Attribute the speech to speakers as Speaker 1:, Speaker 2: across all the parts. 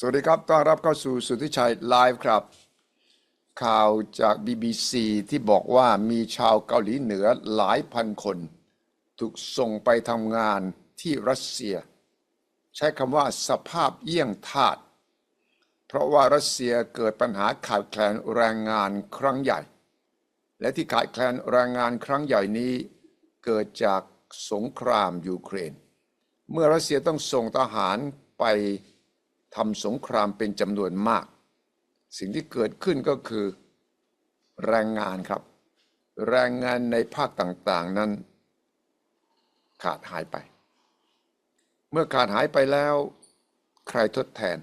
Speaker 1: สวัสดีครับ ต้อนรับเข้าสู่สุทธิชัยไลฟ์ครับ ข่าวจาก BBC ที่บอกว่ามีชาวเกาหลีเหนือหลายพันคน ถูกส่งไปทำงานที่รัสเซีย ใช้คำว่าสภาพเยี่ยงทาสเพราะว่ารัสเซียเกิดปัญหาขาดแคลนแรงงานครั้งใหญ่ และที่ขาดแคลนแรงงานครั้งใหญ่นี้ เกิดจากสงครามยูเครน เมื่อรัสเซียต้องส่งทหารไป ทำสงครามเป็นจำนวนมาก สิ่งที่เกิดขึ้นก็คือ แรงงานครับ แรงงานในภาคต่างๆนั้น ขาดหายไป เมื่อขาดหายไปแล้ว ใครทดแทน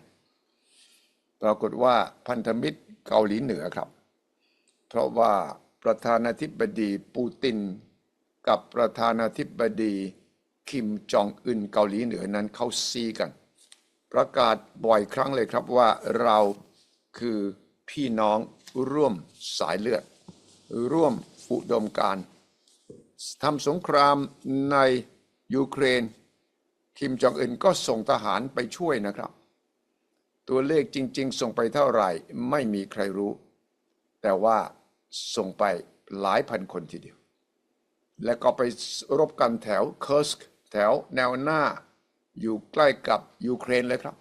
Speaker 1: ปรากฏว่าพันธมิตรเกาหลีเหนือครับ เพราะว่าประธานาธิบดีปูติน กับประธานาธิบดีคิมจองอึนเกาหลีเหนือนั้นเขาซีกัน ประกาศบ่อยครั้งเลยครับว่าเราคือพี่น้องร่วมสายเลือด ร่วมอุดมการทำสงครามในยูเครน คิมจองอึนก็ส่งทหารไปช่วยนะครับ ตัวเลขจริง ๆ ส่งไปเท่าไหร่ไม่มีใครรู้ แต่ว่าส่งไปหลายพันคนทีเดียว และก็ไปรบกันแถวเคิร์สคแถวแนวหน้า อยู่ใกล้กับยูเครนเลยครับ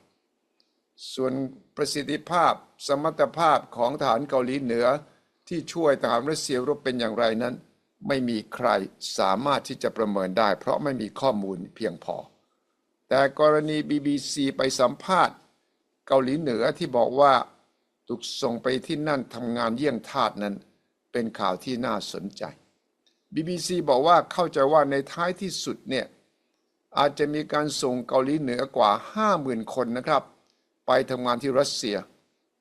Speaker 1: ส่วนประสิทธิภาพสมรรถภาพของทหารเกาหลีเหนือที่ช่วยทหารรัสเซียรบเป็นอย่างไรนั้น ไม่มีใครสามารถที่จะประเมินได้ เพราะไม่มีข้อมูลเพียงพอ แต่กรณี BBC ไปสัมภาษณ์ เกาหลีเหนือที่บอกว่าถูกส่งไปที่นั่นทำงานเยี่ยงทาสนั้น เป็นข่าวที่น่าสนใจ BBC บอกว่าเข้าใจว่าในท้ายที่สุดเนี่ย อาจจะมีการส่งเกาหลีเหนือกว่า 50,000 คนนะครับ ไปทำงานที่รัสเซีย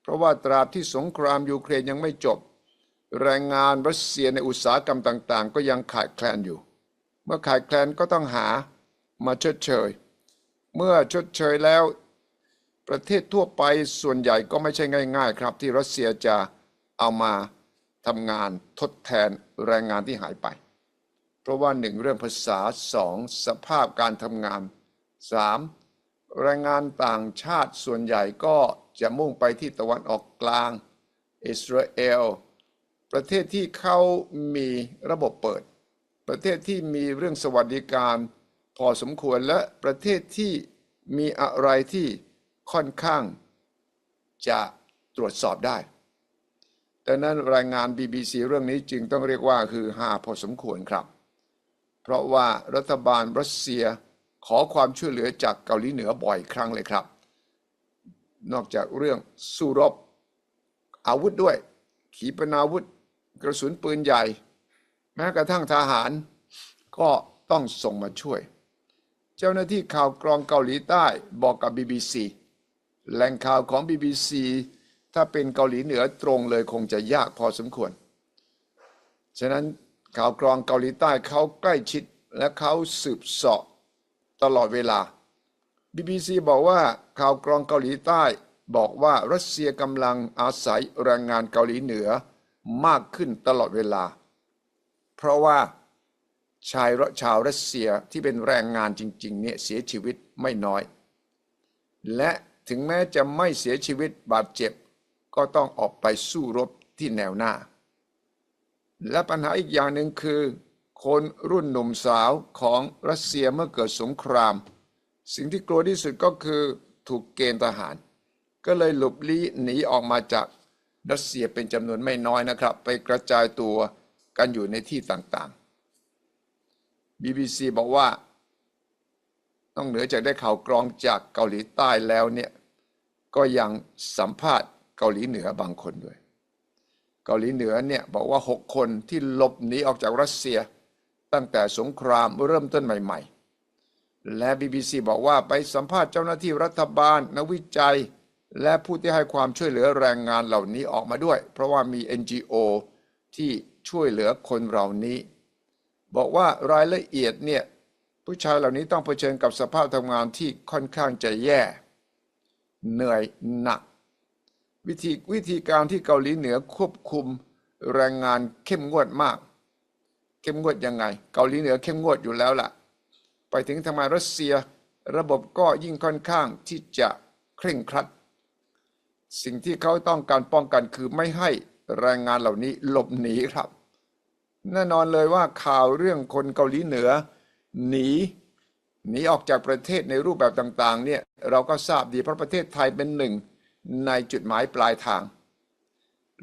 Speaker 1: เพราะว่าตราบที่สงครามยูเครนยังไม่จบ แรงงานรัสเซียในอุตสาหกรรมต่างๆ ก็ยังขาดแคลนอยู่ เมื่อขาดแคลนก็ต้องหามาชดเชย เมื่อชดเชยแล้ว ประเทศทั่วไปส่วนใหญ่ก็ไม่ใช่ง่าย ๆ ครับ ที่รัสเซียจะเอามาทำงานทดแทนแรงงานที่หายไป เพราะว่าหนึ่งเรื่องภาษาสองสภาพการทำงานสามแรงงานต่างชาติส่วนใหญ่ก็จะมุ่งไปที่ตะวันออกกลาง อิสราเอล ประเทศที่เขามีระบบเปิด ประเทศที่มีเรื่องสวัสดิการพอสมควรและประเทศที่มีอะไรที่ค่อนข้างจะตรวจสอบได้ดังนั้นรายงาน BBC เรื่องนี้จึงต้องเรียกว่าคือหาพอสมควรครับ เพราะว่ารัฐบาลรัสเซียขอความช่วยเหลือจากเกาหลีเหนือบ่อยครั้งเลยครับ นอกจากเรื่องสู้รบ อาวุธด้วย ขีปนาวุธ กระสุนปืนใหญ่ แม้กระทั่งทหาร ก็ต้องส่งมาช่วย เจ้าหน้าที่ข่าวกรองเกาหลีใต้บอกกับ BBC แหล่งข่าวของ BBC ถ้าเป็นเกาหลีเหนือตรงเลยคงจะยากพอสมควร ฉะนั้น ข่าวกรองเกาหลีใต้เขาใกล้ชิดและเขาสืบเสาะตลอดเวลา BBC บอกว่าข่าวกรองเกาหลีใต้ บอกว่ารัสเซียกำลังอาศัยแรงงานเกาหลีเหนือมากขึ้นตลอดเวลา เพราะว่าชายชาวรัสเซียที่เป็นแรงงานจริง ๆ เนี่ยเสียชีวิตไม่น้อย และถึงแม้จะไม่เสียชีวิตบาดเจ็บ ก็ต้องออกไปสู้รบที่แนวหน้า และปัญหาอีกอย่างหนึ่งคือ คนรุ่นหนุ่มสาวของรัสเซียเมื่อเกิดสงคราม สิ่งที่กลัวที่สุดก็คือถูกเกณฑ์ทหาร ก็เลยหลบลี้หนีออกมาจากรัสเซียเป็นจำนวนไม่น้อยนะครับ ไปกระจายตัวกันอยู่ในที่ต่างๆ BBC บอกว่า ต้องเหนือจากได้ข่าวกรองจากเกาหลีใต้แล้วเนี่ย ก็ยังสัมภาษณ์เกาหลีเหนือบางคนด้วย เกาหลีเหนือเนี่ยบอกว่า 6 คนที่หลบหนีออกจากรัสเซีย ตั้งแต่สงครามเริ่มต้นใหม่ ๆ และ BBC บอกว่าไปสัมภาษณ์เจ้าหน้าที่รัฐบาลนักวิจัย และผู้ที่ให้ความช่วยเหลือแรงงานเหล่านี้ออกมาด้วย เพราะว่ามี NGO ที่ช่วยเหลือคนเหล่านี้ บอกว่ารายละเอียดเนี่ยผู้ชายเหล่านี้ต้องเผชิญกับสภาพทำงานที่ค่อนข้างจะแย่ เหนื่อยหนัก วิธีวิธีการที่เกาหลีเหนือควบคุมแรงงานเข้มงวดมาก เข้มงวดยังไง เกาหลีเหนือเข้มงวดอยู่แล้วล่ะ ไปถึงทำไมรัสเซียระบบก็ยิ่งค่อนข้างที่จะเคร่งครัด สิ่งที่เขาต้องการป้องกันคือไม่ให้แรงงานเหล่านี้หลบหนีครับ แน่นอนเลยว่าข่าวเรื่องคนเกาหลีเหนือ หนีหนีออกจากประเทศในรูปแบบต่างๆเนี่ยเราก็ทราบดีเพราะประเทศไทยเป็นหนึ่ง ในจุดหมายปลายทาง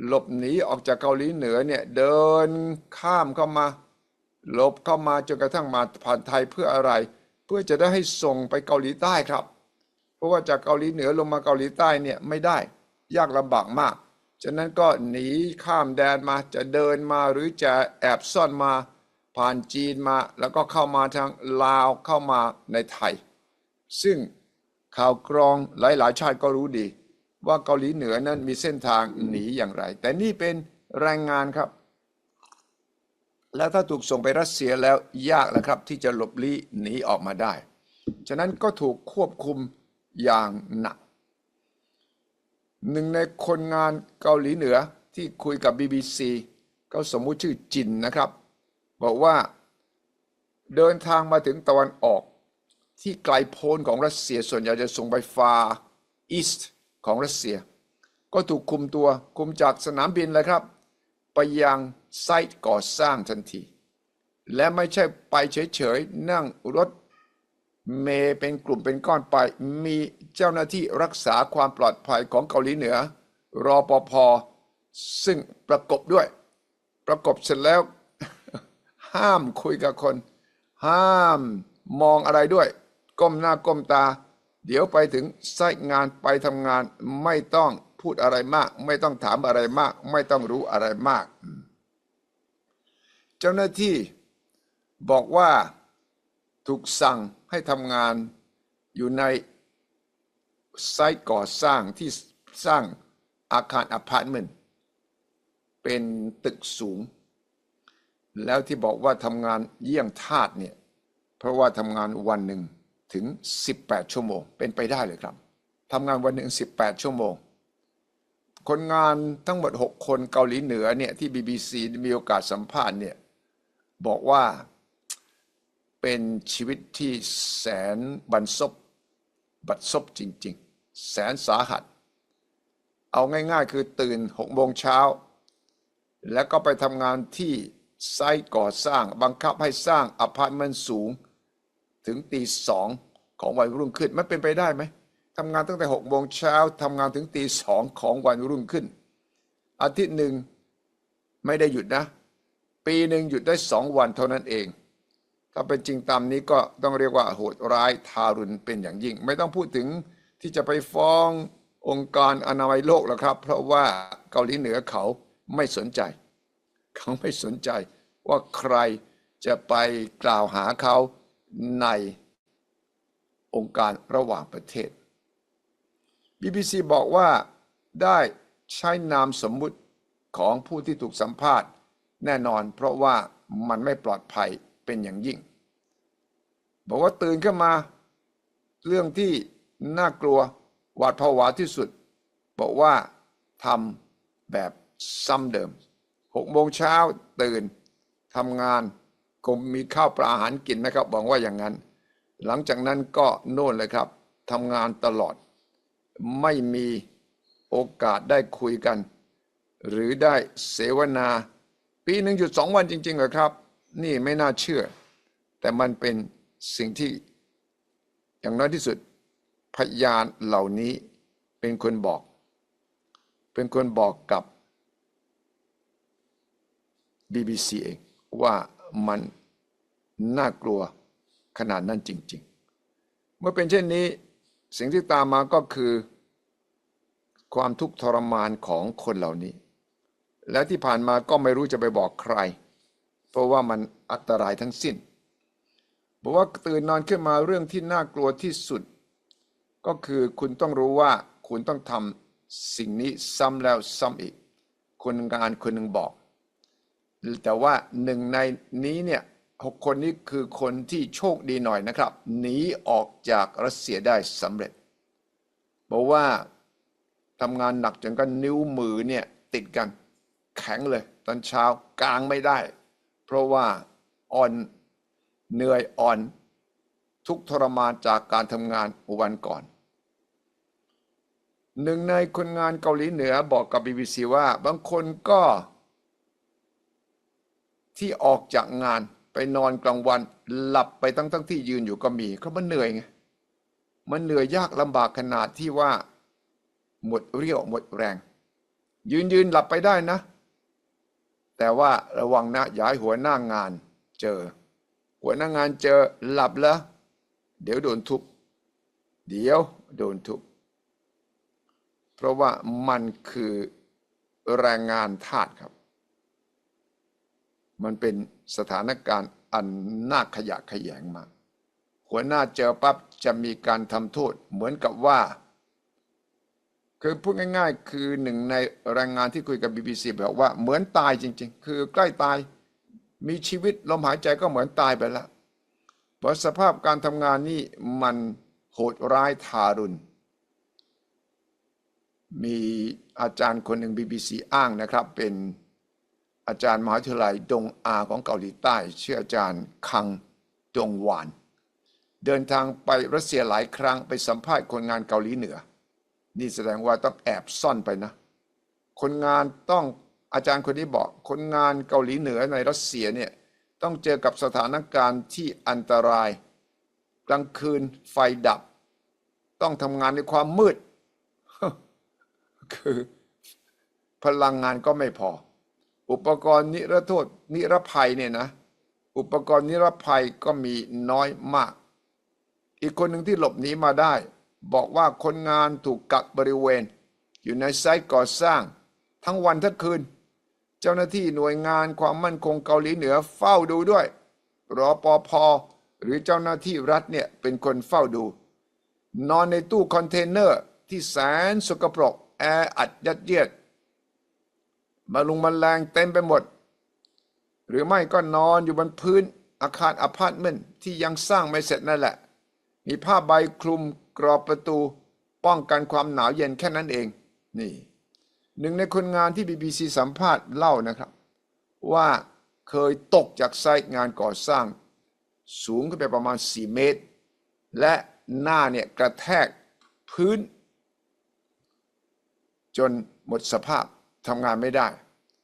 Speaker 1: หลบหนีออกจากเกาหลีเหนือเนี่ยเดินข้ามเข้ามาหลบเข้ามาจนกระทั่งมาผ่านไทยเพื่ออะไร เพื่อจะได้ให้ส่งไปเกาหลีใต้ครับ เพราะว่าจากเกาหลีเหนือลงมาเกาหลีใต้เนี่ยไม่ได้ยากลำบากมาก ฉะนั้นก็หนีข้ามแดนมาจะเดินมาหรือจะแอบซ่อนมาผ่านจีนมาแล้วก็เข้ามาทางลาวเข้ามาในไทย ซึ่งข่าวกรองหลายๆ ชาติก็รู้ดี ว่าเกาหลีเหนือนั้นมีเส้นทางหนีอย่างไร แต่นี่เป็นแรงงานครับ แล้วถ้าถูกส่งไปรัสเซียแล้วยากแล้วครับที่จะหลบลี้หนีออกมาได้ ฉะนั้นก็ถูกควบคุมอย่างหนัก หนึ่งในคนงานเกาหลีเหนือที่คุยกับ BBC เขาสมมุติชื่อจินนะครับ บอกว่าเดินทางมาถึงตะวันออก ที่ไกลโพ้นของรัสเซียส่วนใหญ่จะส่งไปฟาอีสต์ ของรัสเซีย ก็ถูกคุมตัวคุมจากสนามบินเลยครับ ไปยังไซต์ก่อสร้างทันที และไม่ใช่ไปเฉยๆ นั่งรถเมย์เป็นกลุ่มเป็นก้อนไป มีเจ้าหน้าที่รักษาความปลอดภัยของเกาหลีเหนือ รอปภซึ่งประกบด้วย ประกบเสร็จแล้ว ห้ามคุยกับคน ห้ามมองอะไรด้วย ก้มหน้าก้มตา เดี๋ยวไปถึงไซต์งานไปทำงานไม่ต้องพูดอะไรมาก ไม่ต้องถามอะไรมาก ไม่ต้องรู้อะไรมาก เจ้าหน้าที่บอกว่าถูกสั่งให้ทำงานอยู่ในไซต์ก่อสร้างที่สร้างอาคารอพาร์ตเมนต์เป็นตึกสูง แล้วที่บอกว่าทำงานเยี่ยงทาสเนี่ย เพราะว่าทำงานวันหนึ่ง ถึง 18 ชั่วโมง เป็นไปได้เลยครับทำงานวันหนึ่ง 18 ชั่วโมง คนงานทั้งหมด 6 คนเกาหลีเหนือเนี่ยที่ BBC มีโอกาสสัมภาษณ์เนี่ยบอกว่าเป็นชีวิตที่แสนบันซบบัดซบจริง ๆ แสนสาหัส เอาง่ายๆ คือตื่น6โมงเช้า แล้วก็ไปทำงานที่ไซต์ก่อสร้างบังคับให้สร้างอพาร์ตเมนต์สูง ถึงตีสองของวันรุ่งขึ้นมันเป็นไปได้ไหมทำงานตั้งแต่6โมงเช้าทำงานถึงตีสองของวันรุ่งขึ้น อาทิตย์หนึ่งไม่ได้หยุดนะ ปีหนึ่งหยุดได้สองวันเท่านั้นเอง ถ้าเป็นจริงตามนี้ก็ต้องเรียกว่าโหดร้ายทารุณเป็นอย่างยิ่ง ไม่ต้องพูดถึงที่จะไปฟ้ององค์การอนามัยโลกแล้วครับ เพราะว่าเกาหลีเหนือเขาไม่สนใจ เขาไม่สนใจว่าใครจะไปกล่าวหาเขา ในองค์การระหว่างประเทศ BBC บอกว่าได้ใช้นามสมมุติของผู้ที่ถูกสัมภาษณ์แน่นอนเพราะว่ามันไม่ปลอดภัยเป็นอย่างยิ่ง บอกว่าตื่นขึ้นมา เรื่องที่น่ากลัวหวาดผวาที่สุด บอกว่าทำแบบซ้ำเดิมหกโมงเช้าตื่นทำงาน คงมีข้าวปลาอาหารกินนะครับบอกว่าอย่างนั้น หลังจากนั้นก็โน่นเลยครับทำงานตลอด ไม่มีโอกาสได้คุยกัน หรือได้เสวนา ปีหนึ่งหยุดสองวันจริงๆเหรอครับ นี่ไม่น่าเชื่อ แต่มันเป็นสิ่งที่อย่างน้อยที่สุดพยานเหล่านี้เป็นคนบอก เป็นคนบอกกับ BBC เองว่ามัน น่ากลัวขนาดนั้นจริง ๆ เมื่อเป็นเช่นนี้สิ่งที่ตามมาก็คือ ความทุกข์ทรมานของคนเหล่านี้ และที่ผ่านมาก็ไม่รู้จะไปบอกใคร เพราะว่ามันอันตรายทั้งสิ้นบอกว่าตื่นนอนขึ้นมาเรื่องที่น่ากลัวที่สุด ก็คือคุณต้องรู้ว่าคุณต้องทำสิ่งนี้ซ้ำแล้วซ้ำอีก คนงานคนหนึ่งบอก แต่ว่าหนึ่งในนี้เนี่ย หกคนนี้คือคนที่โชคดีหน่อยนะครับหนีออกจากรัสเซียได้สำเร็จบอกว่าทำงานหนักจนกันนิ้วมือเนี่ยติดกันแข็งเลย ตอนเช้ากลางไม่ได้ เพราะว่าอ่อนเหนื่อยอ่อน ทุกทรมานจากการทำงานวันก่อน หนึ่งในคนงานเกาหลีเหนือบอกกับ BBC ว่าบางคนก็ที่ออกจากงาน ไปนอนกลางวันหลับไปทั้งทั้งที่ยืนอยู่ก็มีเขามันเหนื่อยไงมันเหนื่อยยากลำบากขนาดที่ว่า หมดเรี่ยวหมดแรง ยืนยืนหลับไปได้นะ แต่ว่าระวังนะอย่าให้หัวหน้างานเจอ หัวหน้างานเจอหลับแล้ว เดี๋ยวโดนทุบเดี๋ยวโดนทุบเพราะว่ามันคือแรงงานทาสครับ มันเป็นสถานการณ์อันน่าขยะแขยงมาก หัวหน้าเจอปั๊บจะมีการทำโทษเหมือนกับว่า คือพูดง่ายๆ คือหนึ่งในแรงงานที่คุยกับ BBC บอกว่าเหมือนตายจริง ๆ คือใกล้ตายมีชีวิตลมหายใจก็เหมือนตายไปแล้วเพราะสภาพการทำงานนี่มันโหดร้ายทารุณ มีอาจารย์คนหนึ่ง BBC อ้างนะครับเป็น อาจารย์มหาวิทยาลัยดงอาของเกาหลีใต้ชื่ออาจารย์คังดงหวาน เดินทางไปรัสเซียหลายครั้งไปสัมภาษณ์คนงานเกาหลีเหนือ นี่แสดงว่าต้องแอบซ่อนไปนะ คนงานต้องอาจารย์คนนี้บอกคนงานเกาหลีเหนือในรัสเซียเนี่ยต้องเจอกับสถานการณ์ที่อันตราย กลางคืนไฟดับ ต้องทำงานในความมืด คือพลังงานก็ไม่พอ อุปกรณ์นิรโทษนิรภัยเนี่ยนะ อุปกรณ์นิรภัยก็มีน้อยมาก อีกคนหนึ่งที่หลบหนีมาได้ บอกว่าคนงานถูกกักบริเวณ อยู่ในไซต์ก่อสร้าง ทั้งวันทั้งคืน เจ้าหน้าที่หน่วยงานความมั่นคงเกาหลีเหนือเฝ้าดูด้วยรอปอพอหรือเจ้าหน้าที่รัฐเนี่ยเป็นคนเฝ้าดู นอนในตู้คอนเทนเนอร์ที่แสนสกปรกแออัดยัดเยียด มาลุงมาแรงเต็มไปหมด หรือไม่ก็นอนอยู่บนพื้นอาคารอพาร์ตเมนต์ที่ยังสร้างไม่เสร็จนั่นแหละ มีผ้าใบคลุมกรอบประตู ป้องกันความหนาวเย็นแค่นั้นเอง นี่ หนึ่งในคนงานที่ BBC สัมภาษณ์เล่านะครับ ว่าเคยตกจากไซต์งานก่อสร้าง สูงขึ้นไปประมาณ 4 เมตร และหน้าเนี่ยกระแทกพื้น จนหมดสภาพ ทำงานไม่ได้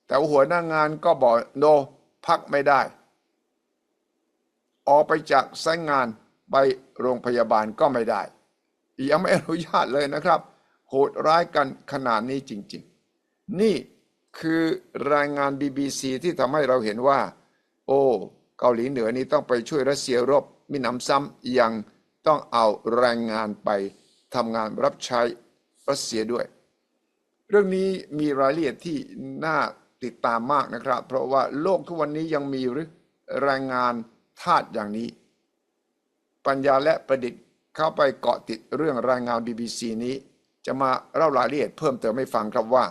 Speaker 1: แต่หัวหน้างานก็บอกโน พักไม่ได้ ออกไปจากไซต์งานไปโรงพยาบาลก็ไม่ได้ ยังไม่อนุญาตเลยนะครับ โหดร้ายกันขนาดนี้จริง ๆ นี่คือรายงาน BBC ที่ทำให้เราเห็นว่า โอ้เกาหลีเหนือนี้ต้องไปช่วยรัสเซียรบมิหนำซ้ำยังต้องเอาแรงงานไปทำงานรับใช้รัสเซียด้วย เรื่องนี้มีรายละเอียดที่น่าติดตามมากนะครับ เพราะว่าโลกทุกวันนี้ยังมีหรือแรงงานทาสอย่างนี้ ปัญญาและประดิษฐ์เข้าไปเกาะติดเรื่องรายงาน BBC นี้ จะมาเล่ารายละเอียดเพิ่มเติมให้ฟังครับว่า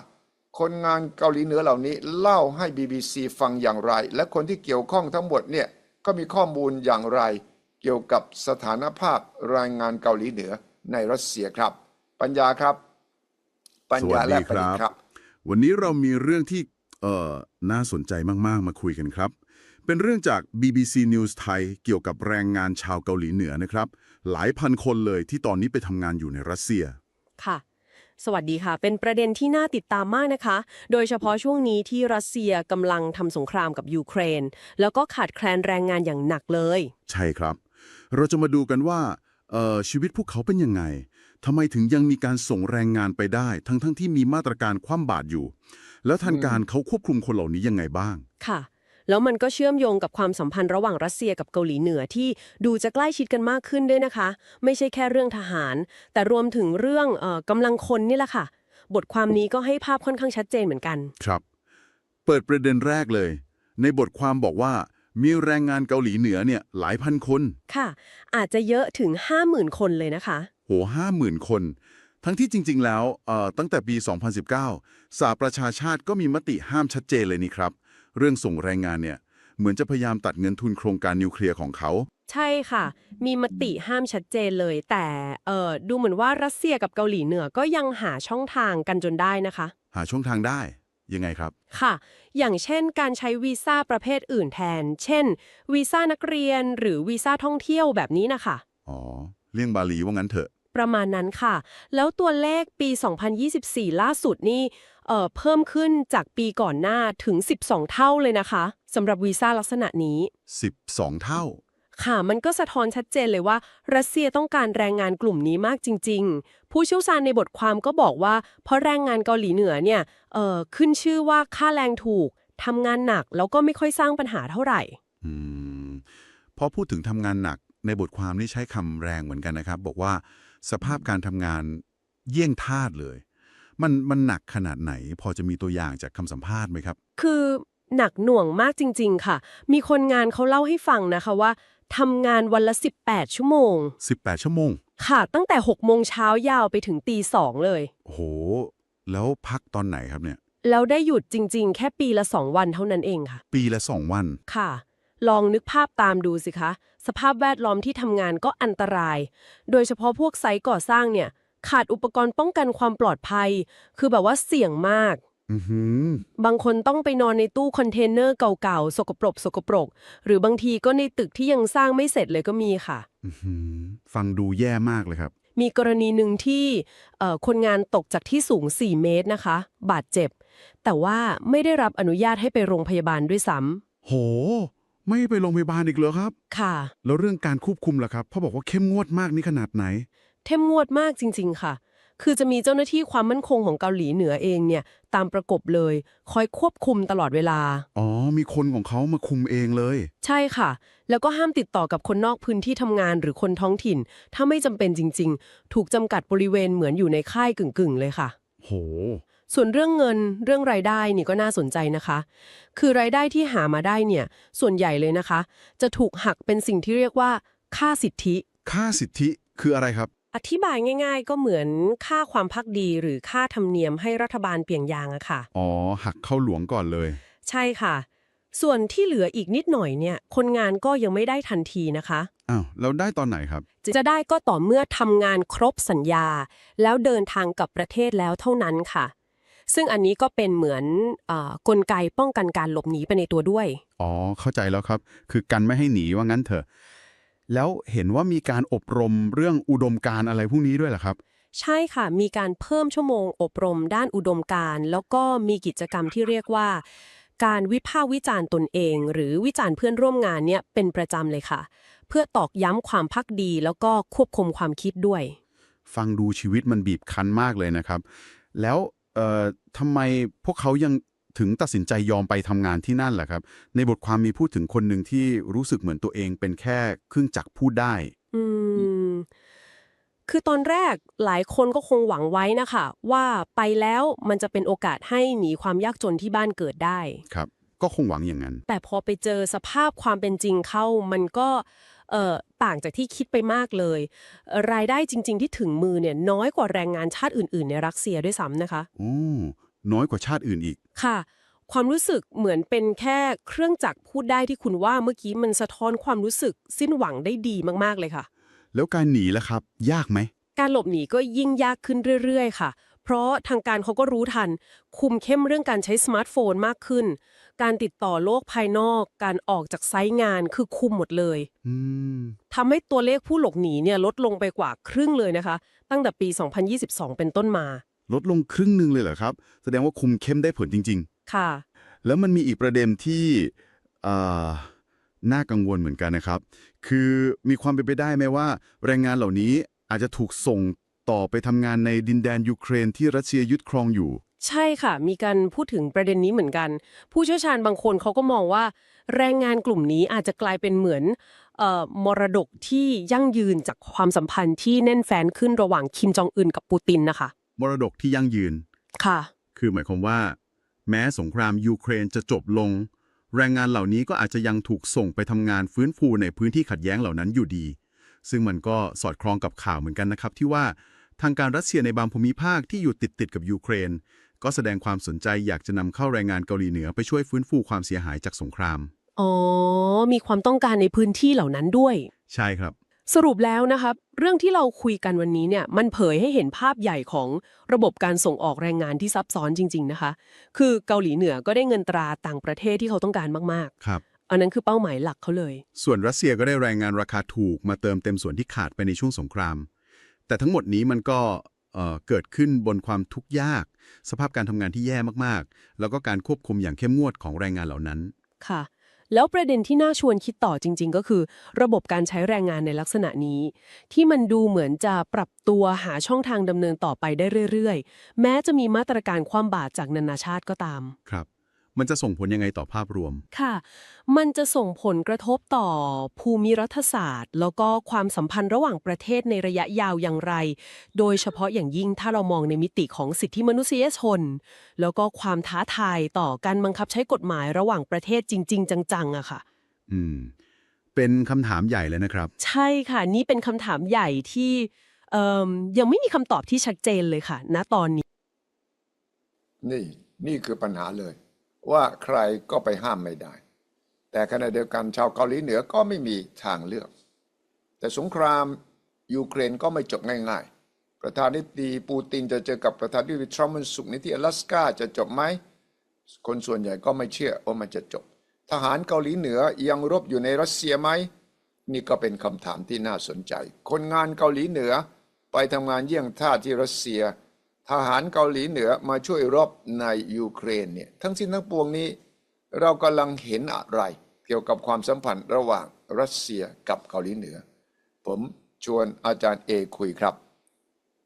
Speaker 1: คนงานเกาหลีเหนือเหล่านี้เล่าให้ BBC ฟังอย่างไร และคนที่เกี่ยวข้องทั้งหมดเนี่ยก็มีข้อมูลอย่างไร เกี่ยวกับสถานภาพแรายงานเกาหลีเหนือในรัสเซียครับ ปัญญาครับ ปัญญาและประดิษฐ์ครับ
Speaker 2: วันนี้เรามีเรื่องที่เอ่อน่าสนใจมาก ๆ มาคุยกันครับ เป็นเรื่องจาก BBC News ไทยเกี่ยวกับแรงงานชาวเกาหลีเหนือนะครับ หลายพันคนเลยที่ตอนนี้ไปทำงานอยู่ในรัสเซีย
Speaker 3: ค่ะ สวัสดีค่ะ เป็นประเด็นที่น่าติดตามมากนะคะ โดยเฉพาะช่วงนี้ที่รัสเซียกำลังทำสงครามกับยูเครน แล้วก็ขาดแคลนแรงงานอย่างหนักเลย
Speaker 2: ใช่ครับ เราจะมาดูกันว่าเอ่อชีวิตพวกเขาเป็นยังไง ทำไมถึงยังมีการส่งแรงงานไปได้ ทั้งๆทที่มีมาตรการคว่ำบาตรอยู่ แล้วทางการเขาควบคุมคนเหล่านี้ยังไงบ้าง
Speaker 3: ค่ะ แล้วมันก็เชื่อมโยงกับความสัมพันธ์ระหว่างรัสเซียกับเกาหลีเหนือที่ดูจะใกล้ชิดกันมากขึ้นด้วยนะคะ ไม่ใช่แค่เรื่องทหาร แต่รวมถึงเรื่องเออกำลังคนนี่แหละค่ะ บทความนี้ก็ให้ภาพค่อนข้างชัดเจนเหมือนกัน
Speaker 2: ครับ เปิดประเด็นแรกเลย ในบทความบอกว่ามีแรงงานเกาหลีเหนือเนี่ยหลายพันคน
Speaker 3: ค่ะ อาจจะเยอะถึง 50,000 คนเลยนะคะ
Speaker 2: โหห้าหมื่นคน ทั้งที่จริง ๆ แล้วเอ่อตั้งแต่ปี 2019สหประชาชาติก็มีมติห้ามชัดเจนเลยนี่ครับ เรื่องส่งแรงงานเนี่ย เหมือนจะพยายามตัดเงินทุนโครงการนิวเคลียร์ของเขา
Speaker 3: ใช่ค่ะ มีมติห้ามชัดเจนเลย แต่เออดูเหมือนว่ารัสเซียกับเกาหลีเหนือก็ยังหาช่องทางกันจนได้นะคะ
Speaker 2: หาช่องทางได้ยังไงครับ
Speaker 3: ค่ะ อย่างเช่นการใช้วีซ่าประเภทอื่นแทน เช่น วีซ่านักเรียนหรือวีซ่าท่องเที่ยวแบบนี้นะคะ
Speaker 2: อ๋อ เลี่ยงบาลีว่างั้นเถอะ
Speaker 3: ประมาณนั้นค่ะ แล้วตัวเลขปี 2024 ล่าสุดนี่เอ่อเพิ่มขึ้นจากปีก่อนหน้าถึง 12 เท่าเลยนะคะสำหรับวีซ่าลักษณะนี้
Speaker 2: 12 เท่า
Speaker 3: ค่ะ มันก็สะท้อนชัดเจนเลยว่า รัสเซียต้องการแรงงานกลุ่มนี้มากจริง ๆ ผู้เชี่ยวชาญในบทความก็บอกว่า เพราะแรงงานเกาหลีเหนือเนี่ยเอ่อขึ้นชื่อว่าค่าแรงถูกทำงานหนักแล้วก็ไม่ค่อยสร้างปัญหาเท่าไหร่
Speaker 2: อืมพอพูดถึงทำงานหนักในบทความนี่ใช้คำแรงเหมือนกันนะครับ บอกว่า สภาพการทำงานเยี่ยงทาสเลย มันมันหนักขนาดไหน พอจะมีตัวอย่างจากคำสัมภาษณ์ไหมครับ
Speaker 3: คือหนักหน่วงมากจริง ๆ ค่ะ มีคนงานเขาเล่าให้ฟังนะคะว่าทำงานวันละ 18 ชั่วโมง
Speaker 2: 18 ชั่วโมง
Speaker 3: ค่ะ ตั้งแต่6โมงเช้ายาวไปถึงตีสองเลย
Speaker 2: โหแล้วพักตอนไหนครับเนี่ย
Speaker 3: แล้วได้หยุดจริง ๆ แค่ปีละ 2 วันเท่านั้นเองค่ะ
Speaker 2: ปีละสองวัน
Speaker 3: ค่ะ ลองนึกภาพตามดูสิคะ สภาพแวดล้อมที่ทำงานก็อันตราย โดยเฉพาะพวกไซต์ก่อสร้างเนี่ย ขาดอุปกรณ์ป้องกันความปลอดภัย คือแบบว่าเสี่ยงมาก
Speaker 2: อือหือบา
Speaker 3: งคนต้องไปนอนในตู้คอนเทนเนอร์เก่าๆ สกปรก สกปรก หรือบางทีก็ในตึกที่ยังสร้างไม่เสร็จเลยก็มีค่ะ
Speaker 2: อื้อหือฟังดูแย่มากเลยครับ
Speaker 3: มีกรณีหนึ่งที่เอ่อคนงานตกจากที่สูง 4 เมตรนะคะ บาดเจ็บ แต่ว่าไม่ได้รับอนุญาตให้ไปโรงพยาบาลด้วยซ้
Speaker 2: โห ไม่ไปโรงพยาบาลอีกเหรอครับำ
Speaker 3: ค่ะ
Speaker 2: แล้วเรื่องการควบคุมล่ะครับพ่อบอกว่าเข้มงวดมากนี่ขนาดไหน
Speaker 3: เข้มงวดมากจริง ๆ ค่ะ คือจะมีเจ้าหน้าที่ความมั่นคงของเกาหลีเหนือเองเนี่ย ตามประกบเลย คอยควบคุมตลอดเวลา
Speaker 2: อ๋อ มีคนของเขามาคุมเองเลย
Speaker 3: ใช่ค่ะ แล้วก็ห้ามติดต่อกับคนนอกพื้นที่ทำงานหรือคนท้องถิ่น ถ้าไม่จำเป็นจริง ๆ ถูกจำกัดบริเวณเหมือนอยู่ในค่ายกึ่งๆ เลยค่ะ
Speaker 2: โห
Speaker 3: ส่วนเรื่องเงินเรื่องรายได้นี่ก็น่าสนใจนะคะ คือรายได้ที่หามาได้เนี่ยส่วนใหญ่เลยนะคะ จะถูกหักเป็นสิ่งที่เรียกว่า ค่าสิทธิ
Speaker 2: ค่าสิทธิคืออะไรครับ
Speaker 3: อธิบายง่าย ๆ ก็เหมือนค่าความพักดีหรือค่าธรรมเนียมให้รัฐบาลเปลี่ยงยางอะค่ะ
Speaker 2: อ๋อ หักเข้าหลวงก่อนเลย
Speaker 3: ใช่ค่ะ ส่วนที่เหลืออีกนิดหน่อยเนี่ยคนงานก็ยังไม่ได้ทันทีนะคะ
Speaker 2: อ้าวแล้วได้ตอนไหนครับ
Speaker 3: จะได้ก็ต่อเมื่อทำงานครบสัญญา แล้วเดินทางกลับประเทศแล้วเท่านั้นค่ะ ซึ่งอันนี้ก็เป็นเหมือนเออกลไกป้องกันการหลบหนีไปในตัวด้วย
Speaker 2: อ๋อ เข้าใจแล้วครับ คือกันไม่ให้หนีว่างั้นเถอะ แล้วเห็นว่ามีการอบรมเรื่องอุดมการณ์อะไรพวกนี้ด้วยเหรอครับ
Speaker 3: ใช่ค่ะ มีการเพิ่มชั่วโมง อบรมด้านอุดมการณ์แล้วก็มีกิจกรรมที่เรียกว่า การวิพากษ์วิจารณ์ตนเอง หรือวิจารณ์เพื่อนร่วมงานเนี่ยเป็นประจำเลยค่ะ เพื่อตอกย้ำความพักดี แล้วก็ควบคุมความคิดด้วย
Speaker 2: ฟังดูชีวิตมันบีบคั้นมากเลยนะครับ แล้ว เอ่อทำไมพวกเขายังถึงตัดสินใจยอมไปทำงานที่นั่นล่ะครับ ในบทความมีพูดถึงคนหนึ่งที่รู้สึกเหมือนตัวเองเป็นแค่เครื่องจักรพูดได้
Speaker 3: อืม คือตอนแรกหลายคนก็คงหวังไว้นะคะ ว่าไปแล้วมันจะเป็นโอกาสให้หนีความยากจนที่บ้านเกิดได้
Speaker 2: ครับ ก็คงหวังอย่างนั้น
Speaker 3: แต่พอไปเจอสภาพความเป็นจริงเข้า มันก็เอ่อ ต่างจากที่คิดไปมากเลยเอ่อรายได้จริง ๆ ที่ถึงมือเนี่ยน้อยกว่าแรงงานชาติอื่น ๆ ในรัสเซียด้วยซ้ำนะคะ
Speaker 2: โอ้น้อยกว่าชาติอื่นอีก
Speaker 3: ค่ะ ความรู้สึกเหมือนเป็นแค่เครื่องจักรพูดได้ที่คุณว่าเมื่อกี้มันสะท้อนความรู้สึกสิ้นหวังได้ดีมากๆเลยค่ะ
Speaker 2: แล้วการหนีล่ะครับ ยากไหม
Speaker 3: การหลบหนีก็ยิ่งยากขึ้นเรื่อย ๆ ค่ะ เพราะทางการเขาก็รู้ทัน คุมเข้มเรื่องการใช้สมาร์ทโฟนมากขึ้น การติดต่อโลกภายนอก การออกจากไซต์งานคือคุมหมดเลย
Speaker 2: อืม
Speaker 3: ทำให้ตัวเลขผู้หลบหนีเนี่ยลดลงไปกว่าครึ่งเลยนะคะ ตั้งแต่ปี 2022 เป็นต้นมา
Speaker 2: ลดลงครึ่งหนึ่งเลยเหรอครับ แสดงว่าคุมเข้มได้ผลจริง
Speaker 3: ค่ะ
Speaker 2: ๆแล้วมันมีอีกประเด็นที่อ่าน่ากังวลเหมือนกันนะครับ คือมีความเป็นไปได้ไหมว่า แรงงานเหล่านี้อาจจะถูกส่ง ต่อไปทำงานในดินแดนยูเครนที่รัสเซียยึดครองอยู่
Speaker 3: ใช่ค่ะ มีการพูดถึงประเด็นนี้เหมือนกัน ผู้เชี่ยวชาญบางคนเขาก็มองว่า แรงงานกลุ่มนี้อาจจะกลายเป็นเหมือนเอ่อมรดกที่ยั่งยืนจากความสัมพันธ์ที่แน่นแฟนขึ้นระหว่างคิมจองอึนกับปูตินนะคะ
Speaker 2: มรดกที่ยั่งยืน
Speaker 3: ค่ะ
Speaker 2: คือหมายความว่า แม้สงครามยูเครนจะจบลง แรงงานเหล่านี้ก็อาจจะยังถูกส่งไปทำงานฟื้นฟูในพื้นที่ขัดแย้งเหล่านั้นอยู่ดี ซึ่งมันก็สอดคล้องกับข่าวเหมือนกันนะครับที่ว่า ทางการรัสเซียในบางภูมิภาคที่อยู่ติดติดๆกับยูเครน ก็แสดงความสนใจอยากจะนำเข้าแรงงานเกาหลีเหนือไปช่วยฟื้นฟูความเสียหายจากสงคราม
Speaker 3: อ๋อ มีความต้องการในพื้นที่เหล่านั้นด้วย
Speaker 2: ใช่ครับ
Speaker 3: สรุปแล้วนะครับเรื่องที่เราคุยกันวันนี้เนี่ยมันเผยให้เห็นภาพใหญ่ของระบบการส่งออกแรงงานที่ซับซ้อนจริง ๆนะคะ คือเกาหลีเหนือก็ได้เงินตราต่างประเทศที่เขาต้องการมาก
Speaker 2: ครับ
Speaker 3: ๆอันนั้นคือเป้าหมายหลักเขาเลย
Speaker 2: ส่วนรัสเซียก็ได้แรงงานราคาถูกมาเติมเต็มส่วนที่ขาดไปในช่วงสงคราม แต่ทั้งหมดนี้มันก็เอ่อเกิดขึ้นบนความทุกข์ยาก สภาพการทำงานที่แย่มากๆ แล้วก็การควบคุมอย่างเข้มงวดของแรงงานเหล่านั้น
Speaker 3: ค่ะ แล้วประเด็นที่น่าชวนคิดต่อจริง ๆ ก็คือ ระบบการใช้แรงงานในลักษณะนี้ ที่มันดูเหมือนจะปรับตัวหาช่องทางดำเนินต่อไปได้เรื่อย ๆ แม้จะมีมาตรการความบาดจากนานาชาติก็ตาม
Speaker 2: ครับ มันจะส่งผลยังไงต่อภาพรวม
Speaker 3: ค่ะ มันจะส่งผลกระทบต่อภูมิรัฐศาสตร์ แล้วก็ความสัมพันธ์ระหว่างประเทศในระยะยาวอย่างไร โดยเฉพาะอย่างยิ่งถ้าเรามองในมิติของสิทธิมนุษยชน แล้วก็ความท้าทายต่อการบังคับใช้กฎหมายระหว่างประเทศจริง ๆ จังๆอะค่ะ
Speaker 2: อืม เป็นคำถามใหญ่เลยนะครับ
Speaker 3: ใช่ค่ะ นี่เป็นคำถามใหญ่ที่เอิ่มยังไม่มีคำตอบที่ชัดเจนเลยค่ะ ณตอนนี้
Speaker 1: นี่ นี่คือปัญหาเลย ว่าใครก็ไปห้ามไม่ได้ แต่ขณะเดียวกันชาวเกาหลีเหนือก็ไม่มีทางเลือก แต่สงครามยูเครนก็ไม่จบง่ายๆ ประธานาธิบดีปูตินจะเจอกับประธานาธิบดีทรัมป์วันศุกร์นี้ที่阿拉สกาจะจบไหม คนส่วนใหญ่ก็ไม่เชื่อว่ามันจะจบ ทหารเกาหลีเหนือยังรบอยู่ในรัสเซียไหม นี่ก็เป็นคำถามที่น่าสนใจ คนงานเกาหลีเหนือไปทำงานเยี่ยงท่าที่รัสเซีย ทหารเกาหลีเหนือมาช่วยรบในยูเครนเนี่ยทั้งสิ้นทั้งปวงนี้ เรากำลังเห็นอะไร เกี่ยวกับความสัมพันธ์ระหว่างรัสเซียกับเกาหลีเหนือ ผมชวนอาจารย์เอคุยครับ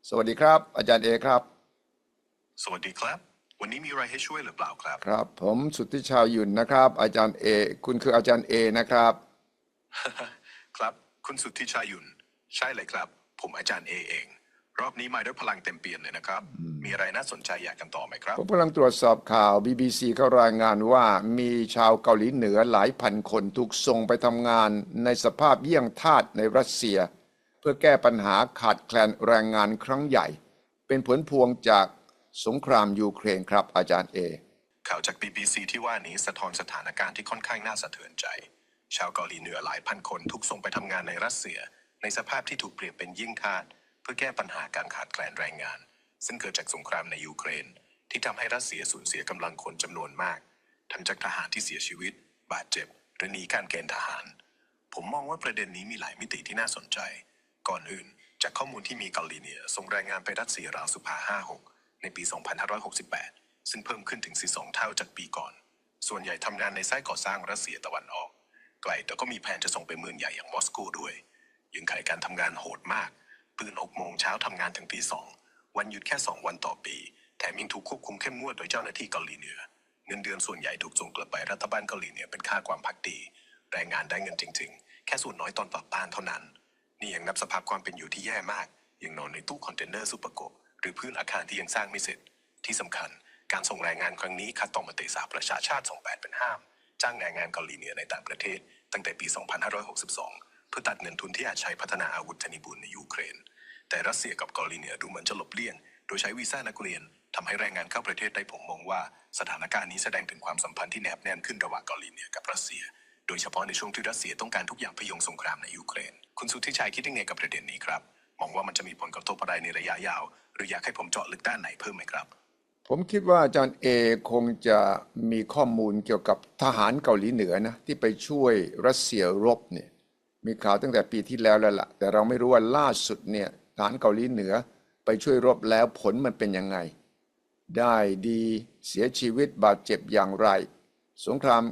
Speaker 1: สวัสดีครับ อาจารย์เอครับ
Speaker 4: สวัสดีครับ วันนี้มีอะไรให้ช่วยหรือเปล่าครับ
Speaker 1: ครับ ผมสุทธิชาวยุนนะครับ อาจารย์เอคุณคืออาจารย์เอนะครับ
Speaker 4: ครับ คุณสุทธิชายุน ใช่เลยครับ ผมอาจารย์เอเอง รอบนี้มาด้วยพลังเต็มเปี่ยมเลยนะครับ มีอะไรน่าสนใจอยากกันต่อไหมครับ
Speaker 1: ผมกำลังตรวจสอบข่าว BBC เขารายงานว่ามีชาวเกาหลีเหนือหลายพันคนถูกส่งไปทำงานในสภาพเยี่ยงทาสในรัสเซีย เพื่อแก้ปัญหาขาดแคลนแรงงานครั้งใหญ่ เป็นผลพวงจากสงครามยูเครนครับอาจารย์เอ
Speaker 4: ข่าวจาก BBC ที่ว่านี้สะท้อนสถานการณ์ที่ค่อนข้างน่าสะเทือนใจ ชาวเกาหลีเหนือหลายพันคนถูกส่งไปทำงานในรัสเซีย ในสภาพที่ถูกเปรียบเป็นยิ่งทาสเพื่อแก้ปัญหาการขาดแคลนแรงงาน ซึ่งเกิดจากสงครามในยูเครน ที่ทำให้รัสเซียสูญเสียกำลังคนจำนวนมาก ทั้งจากทหารที่เสียชีวิต บาดเจ็บหรือหนีการเกณฑ์ทหาร ผมมองว่าประเด็นนี้มีหลายมิติที่น่าสนใจ ก่อนอื่น จากข้อมูลที่มีเกาหลีเหนือส่งแรงงานไปรัสเซียราวสุภา56 ในปี 2568 ซึ่งเพิ่มขึ้นถึง12เท่าจากปีก่อน ส่วนใหญ่ทำงานในไซต์ก่อสร้างรัสเซียตะวันออก ไกลแต่ก็มีแผนจะส่งไปเมืองใหญ่อย่างมอสโกด้วยยังไขการทำงานโหดมาก ตื่น6โมงเช้าทำงานถึงตี2วันหยุดแค่ 2 วันต่อปี แถมยังถูกควบคุมเข้มงวดโดยเจ้าหน้าที่เกาหลีเหนือ เงินเดือนส่วนใหญ่ถูกส่งกลับไปรัฐบาลเกาหลีเหนือเป็นค่าความพักดี แรงงานได้เงินจริง ๆ แค่ส่วนน้อยตอนปรับบ้านเท่านั้น นี่ยังนับสภาพความเป็นอยู่ที่แย่มาก ยังนอนในตู้คอนเทนเนอร์ซูเปอร์โกะหรือพื้นอาคารที่ยังสร้างไม่เสร็จ ที่สำคัญการส่งแรงงานครั้งนี้ขัดต่อมติสหประชาชาติ 28 เป็นห้าม จ้างแรงงานเกาหลีเหนือในต่างประเทศ ตั้งแต่ปี 2562 เพื่อตัดเงินทุนที่อาจใช้พัฒนาอาวุธชนิบุญในยูเครน แต่รัสเซียกับเกาหลีเหนือดูเหมือนจะหลบเลี่ยง โดยใช้วีซ่านักเรียนทำให้แรงงานเข้าประเทศได้ผมมองว่าสถานการณ์นี้แสดงถึงความสัมพันธ์ที่แนบแน่นขึ้นระหว่างเกาหลีเหนือกับรัสเซีย โดยเฉพาะในช่วงที่รัสเซียต้องการทุกอย่างพยุงสงครามในยูเครน คุณสุทธิชัยคิดยังไงกับประเด็นนี้ครับ มองว่ามันจะมีผลกระทบอะไรในระยะยาว หรืออยากให้ผมเจาะลึกด้านไหนเพิ่มไหมครับ
Speaker 1: ผมคิดว่าอาจารย์เอคงจะมีข้อมูลเกี่ยวกับทหารเกาหลีเหนือนะที่ไปช่วยรัสเซียรบเนี่ย มีข่าวตั้งแต่ปีที่แล้วแล้วล่ะ แต่เราไม่รู้ว่าล่าสุดเนี่ยทหารเกาหลีเหนือไปช่วยรบแล้วผลมันเป็นยังไง ได้ดีเสียชีวิตบาดเจ็บอย่างไร สงคราม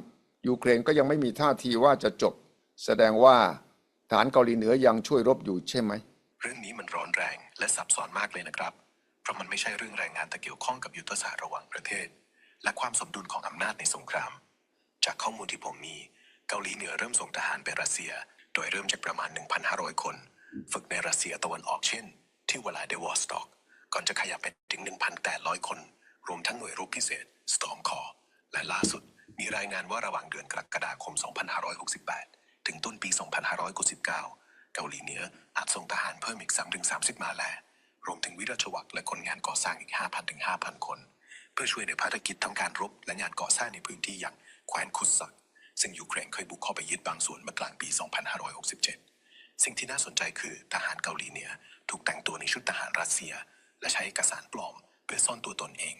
Speaker 1: ยูเครนก็ยังไม่มีท่าทีว่าจะจบ แสดงว่าทหารเกาหลีเหนือยังช่วยรบอยู่ใช่ไหม
Speaker 4: เรื่องนี้มันร้อนแรงและซับซ้อนมากเลยนะครับ เพราะมันไม่ใช่เรื่องแรงงานแต่เกี่ยวข้องกับยุทธศาสตร์ระหว่างประเทศ และความสมดุลของอำนาจในสงคราม จากข้อมูลที่ผมมี เกาหลีเหนือเริ่มส่งทหารไปรัสเซีย โดยเริ่มจากประมาณ 1,500 คน ฝึกในรัสเซียตะวันออกเช่น ที่วลาเดวอสตอก ก่อนจะขยับไปถึง 1,800 คน รวมทั้งหน่วยรบพิเศษ Storm Corps และล่าสุดมีรายงานว่าระหว่างเดือนกรกฎาคม 2568 ถึงต้นปี 2599 เกาหลีเหนืออาจส่งทหารเพิ่มอีก 3-30 มาแล รวมถึงวิราชวักและคนงานก่อสร้างอีก 5,000ถึง5,000 คน เพื่อช่วยในภารกิจทำการรบและงานก่อสร้างในพื้นที่อย่างแคว้นคุสซัก ซึ่งยูเครนเคยบุกเข้าไปยึดบางส่วนเมื่อกลางปี 2567 สิ่งที่น่าสนใจคือทหารเกาหลีเหนือถูกแต่งตัวในชุดทหารรัสเซีย และใช้เอกสารปลอม เพื่อซ่อนตัวตนเอง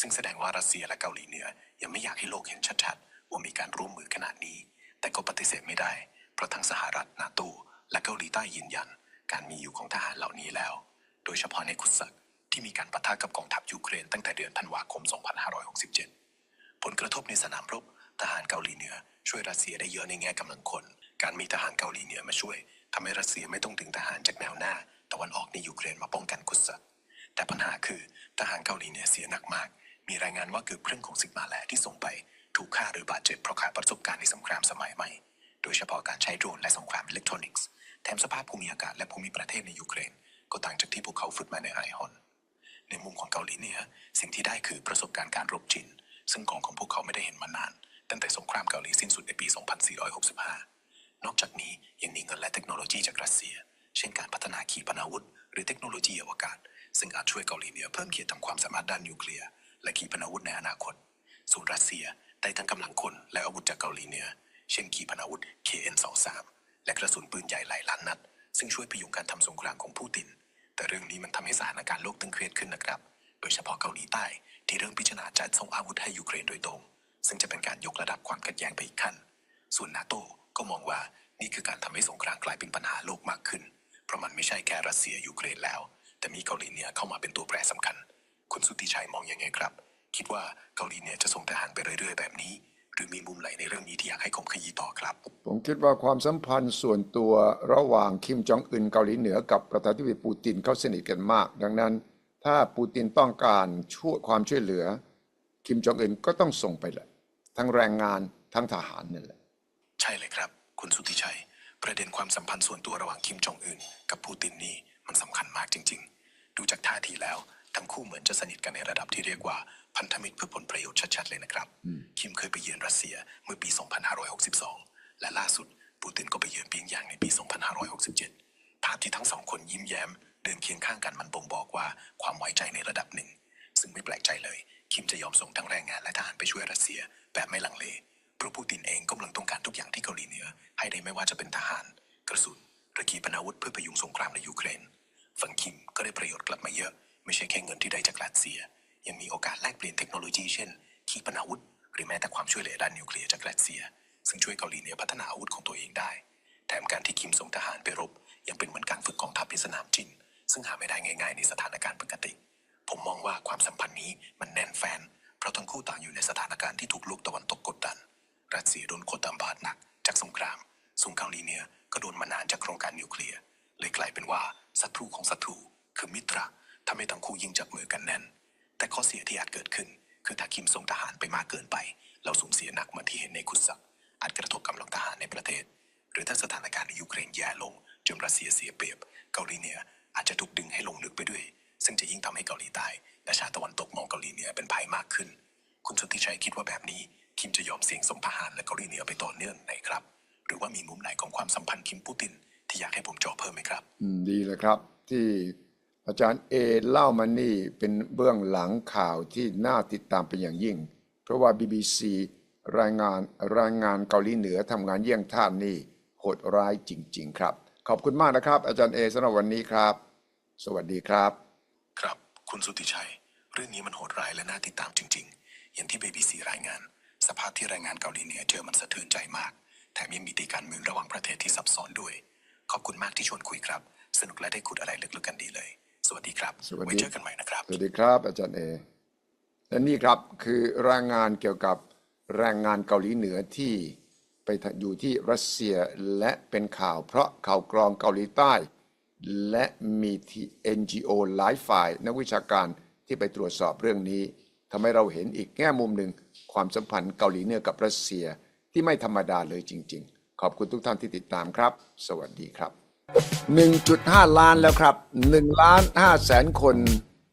Speaker 4: ซึ่งแสดงว่ารัสเซียและเกาหลีเหนือ ยังไม่อยากให้โลกเห็นชัดๆว่ามีการร่วมมือขนาดนี้ แต่ก็ปฏิเสธไม่ได้ เพราะทั้งสหรัฐนาโตและเกาหลีใต้ยืนยัน การมีอยู่ของทหารเหล่านี้แล้ว โดยเฉพาะในคุซักที่มีการปะทะกับกองทัพยูเครนตั้งแต่เดือนธันวาคม 2567 ผลกระทบในสนามรบ ทหารเกาหลีเหนือ ช่วยรัสเซียได้เยอะในแง่กำลังคน การมีทหารเกาหลีเหนือมาช่วยทำให้รัสเซียไม่ต้องดึงทหารจากแนวหน้าตะวันออกในยูเครนมาป้องกันคุซักแต่ปัญหาคือทหารเกาหลีเหนือเสียหนักมาก มีรายงานว่าเกือบครึ่งของสิกมาแลที่ส่งไปถูกฆ่าหรือบาดเจ็บเพราะขาดประสบการณ์ในสงครามสมัยใหม่ โดยเฉพาะการใช้โดรนและสงครามอิเล็กทรอนิกส์ แถมสภาพภูมิอากาศและภูมิประเทศในยูเครน ก็ต่างจากที่พวกเขาฝึกมาในไอฮอน ในมุมของเกาหลีเหนือสิ่งที่ได้คือประสบการณ์การรบจริงซึ่งกองของพวกเขาไม่ได้เห็นมานาน ตั้งแต่สงครามเกาหลีสิ้นสุดในปี 2465 นอกจากนี้ยังมีเงินและเทคโนโลยีจากรัสเซีย เช่นการพัฒนาขีปนาวุธ หรือเทคโนโลยีอวกาศ ซึ่งอาจช่วยเกาหลีเหนือเพิ่มขีดทางความสามารถด้านนิวเคลียร์และขีปนาวุธในอนาคต ส่วนรัสเซียได้ทั้งกำลังคนและอาวุธจากเกาหลีเหนือ เช่นขีปนาวุธ KN-23 และกระสุนปืนใหญ่หลายล้านนัด ซึ่งช่วยพยุงการทำสงครามของปูติน แต่เรื่องนี้มันทำให้สถานการณ์โลกตึงเครียดขึ้นนะครับ โดยเฉพาะเกาหลีใต้ที่เริ่มพิจารณาจัดส่งอาวุธให้ยูเครนโดยตรง ซึ่งจะเป็นการยกระดับความขัดแย้งไปอีกขั้น ส่วนนาโต้ก็มองว่านี่คือการทำให้สงครามกลายเป็นปัญหาโลกมากขึ้น เพราะมันไม่ใช่แค่รัสเซียยูเครนแล้ว แต่มีเกาหลีเหนือเข้ามาเป็นตัวแปรสำคัญ คุณสุทธิชัยมองยังไงครับ คิดว่าเกาหลีเหนือจะส่งทหารไปเรื่อยๆ แบบนี้ หรือมีมุมไหนในเรื่องนี้ที่อยากให้ผมขยี้ต่อครับ
Speaker 1: ผมคิดว่าความสัมพันธ์ส่วนตัวระหว่างคิมจองอึนเกาหลีเหนือกับประธานาธิบดีปูตินเขาสนิทกันมาก ดังนั้น ถ้าปูตินต้องการช่วยความช่วยเหลือ คิมจองอึนก็ต้องส่งไปแหละ ทั้งแรงงานทั้งทหารนี่แหละ
Speaker 4: ใช่เลยครับ คุณสุทธิชัย ประเด็นความสัมพันธ์ส่วนตัวระหว่างคิมจองอึนกับปูตินนี่มันสำคัญมากจริง ๆ ดูจากท่าทีแล้ว ทั้งคู่เหมือนจะสนิทกันในระดับที่เรียกว่าพันธมิตรเพื่อผลประโยชน์ชัดๆเลยนะครับ คิมเคยไปเยือนรัสเซียเมื่อปี 2562 และล่าสุดปูตินก็ไปเยือนเปียงยางในปี 2567 ภาพที่ทั้งสองคนยิ้มแย้ม เดินเคียงข้างกันมันบ่งบอกว่าความไว้ใจในระดับหนึ่ง ซึ่งไม่แปลกใจเลยคิม จะยอมส่งทั้งแรงงานและทหารไปช่วยรัสเซีย แบบไม่ลังเล เพราะปูตินเองก็กำลังต้องการทุกอย่างที่เกาหลีเหนือ ให้ได้ไม่ว่าจะเป็นทหาร กระสุนหรือขีปนาวุธเพื่อพยุงสงครามในยูเครน ฝั่งคิมก็ได้ประโยชน์กลับมาเยอะ ไม่ใช่แค่เงินที่ได้จากรัสเซีย ยังมีโอกาสแลกเปลี่ยนเทคโนโลยีเช่น ขีปนาวุธ หรือแม้แต่ความช่วยเหลือด้านนิวเคลียร์จากรัสเซีย ซึ่งช่วยเกาหลีเหนือพัฒนาอาวุธของตัวเองได้ แถมการที่คิมส่งทหารไปรบ ยังเป็นเหมือนการฝึกกองทัพในสนามจริงซึ่งหาไม่ได้ง่ายๆในสถานการณ์ปกติ ผมมองว่าความสัมพันธ์นี้มันแน่นแฟน เพราะทั้งคู่ต่างอยู่ในสถานการณ์ที่ถูกโลกตะวันตกกดดัน รัสเซียโดนกดดันบาดหนัก จากสงครามส่วนเกาหลีเหนือก็โดนมานานจากโครงการนิวเคลียร์เลยกลายเป็นว่าศัตรูของศัตรูคือมิตรทำให้ทั้งคู่ยิ่งจับมือกันแน่น แต่ข้อเสียที่อาจเกิดขึ้น คือถ้าคิมส่งทหารไปมากเกินไป เราสูญเสียหนักเหมือนที่เห็นในคุซักอาจกระทบกำลังทหารในประเทศ หรือถ้าสถานการณ์ในยูเครนแย่ลงจนรัสเซียเสียเปรียบ เกาหลีเหนืออาจจะถูกดึงให้ลงลึกไปด้วย ซึ่งจะยิ่งทำให้เกาหลีใต้และชาติตะวันตกมองเกาหลีเหนือเป็นภัยมากขึ้น คุณสุทธิชัยคิดว่าแบบนี้คิมจะยอมเสี่ยงส่งทหารและเกาหลีเหนือไปต่อเนื่องไหนครับ หรือว่ามีมุมไหนของความสัมพันธ์คิมปูติน ที่อยากให้ผมจาะเพิ่มไหมครับ
Speaker 1: อืมดีเลยครับ ที่อาจารย์เอเล่ามานี่เป็นเบื้องหลังข่าวที่น่าติดตามเป็นอย่างยิ่ง เพราะว่า BBC รายงานรายงานเกาหลีเหนือทำงานเยี่ยงท่านนี่โหดร้ายจริง ๆ ครับ ขอบคุณมากนะครับ อาจารย์เอสำหรับวันนี้ครับ สวัสดีครับ
Speaker 4: ครับ คุณสุทธิชัย เรื่องนี้มันโหดร้ายและน่าติดตามจริง ๆ อย่างที่ BBC รายงาน สภาพที่แรงงานเกาหลีเหนือเจอมันสะเทือนใจมาก แถมยังมีตีการเมืองระหว่างประเทศที่ซับซ้อนด้วย ขอบคุณมากที่ชวนคุยครับ สนุกและได้ขุดอะไรลึกๆกันดีเลย สวัสดีครับ
Speaker 1: สวัสดี
Speaker 4: ไว้เจอกันใหม่นะครับ
Speaker 1: สวัสดีครับ อาจารย์เอและนี่ครับคือรายงานเกี่ยวกับแรงงานเกาหลีเหนือที่ไปอยู่ที่รัสเซียและเป็นข่าวเพราะข่าวกรองเกาหลีใต้ และมีที่ NGO หลายฝ่ายนักวิชาการที่ไปตรวจสอบเรื่องนี้ทำให้เราเห็นอีกแง่มุมหนึ่งความสัมพันธ์เกาหลีเหนือกับรัสเซียที่ไม่ธรรมดาเลยจริง ๆ ขอบคุณทุกท่านที่ติดตามครับ สวัสดีครับ 1.5 ล้านแล้วครับ1ล้าน5แสนคน